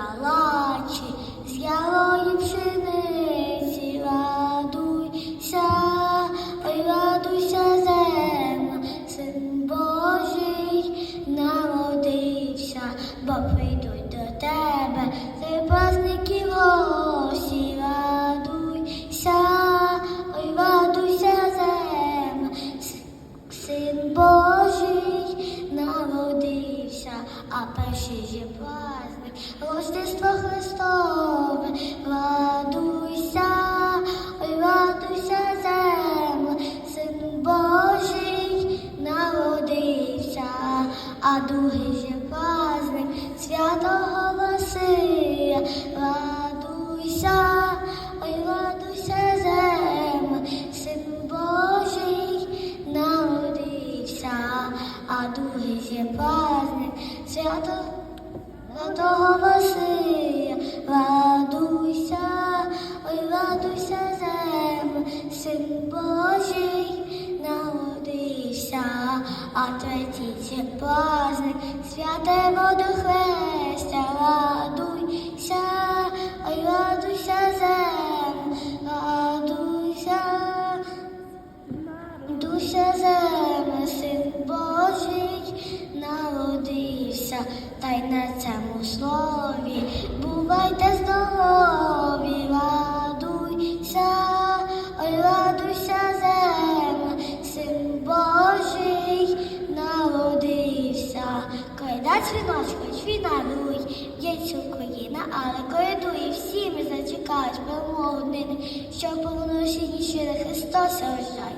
калачі, з ялої пшениці радуйся, ой, радуйся, земля, син Божий народився, бо прийдуть до тебе, цей праздники гості, радуйся, ой, радуйся, земля, Син Божий народився, а перший же праздник Рождество Христове, радуйся, радуйся, земля, Син Божий народився, а другий же а другий праздник свято Святого Василія, радуйся, ой, радуйся, земля, Син Божий народився, а третій це праздник, святе водохрестя, радуйся, ой, радуйся, земля, радуйся. Дуся земля, син та й на цьому слові бувайте здорові, радуйся, ой, радуйся, земля, син Божий народився. Коляда дзвіночка, чвінавуй, є Україна, але колядує всі ми зачекають перемогу днини, що повносі щире Христос рождає.